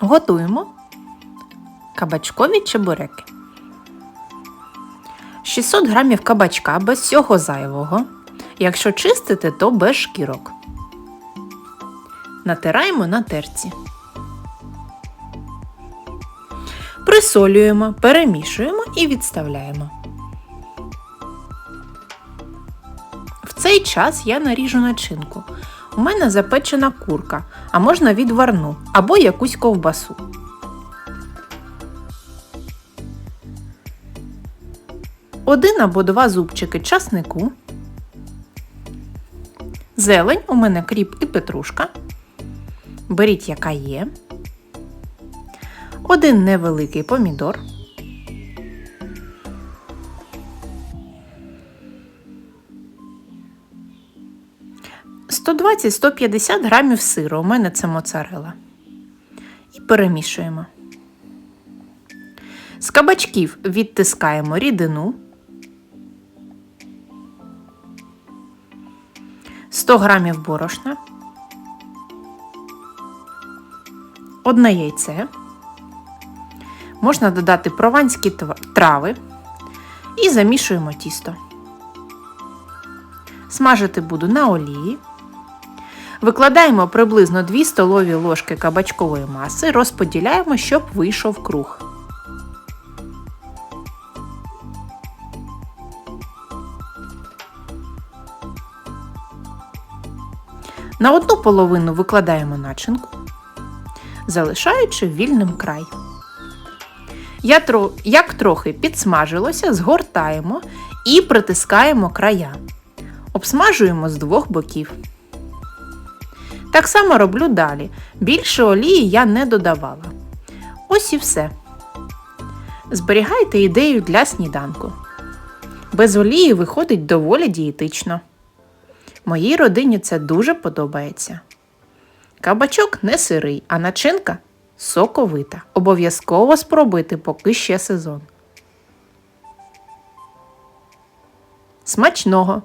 Готуємо кабачкові чебуреки. 600 грамів кабачка без всього зайвого. Якщо чистити, то без шкірок. Натираємо на терці. Присолюємо, перемішуємо і відставляємо. В цей час я наріжу начинку. У мене запечена курка, а можна відварну або якусь ковбасу. Один або два зубчики часнику. Зелень, у мене кріп і петрушка. Беріть, яка є. Один невеликий помідор. – 120-150 грамів сиру. У мене це моцарела. І перемішуємо. З кабачків відтискаємо рідину. 100 грамів борошна. Одне яйце. Можна додати прованські трави і замішуємо тісто. Смажити буду на олії. Викладаємо приблизно 2 столові ложки кабачкової маси, розподіляємо, щоб вийшов круг. На одну половину викладаємо начинку, залишаючи вільним край. Як трохи підсмажилося, згортаємо і притискаємо края. Обсмажуємо з двох боків. Так само роблю далі. Більше олії я не додавала. Ось і все. Зберігайте ідею для сніданку. Без олії виходить доволі дієтично. Моїй родині це дуже подобається. Кабачок не сирий, а начинка соковита. Обов'язково спробуйте, поки ще сезон. Смачного!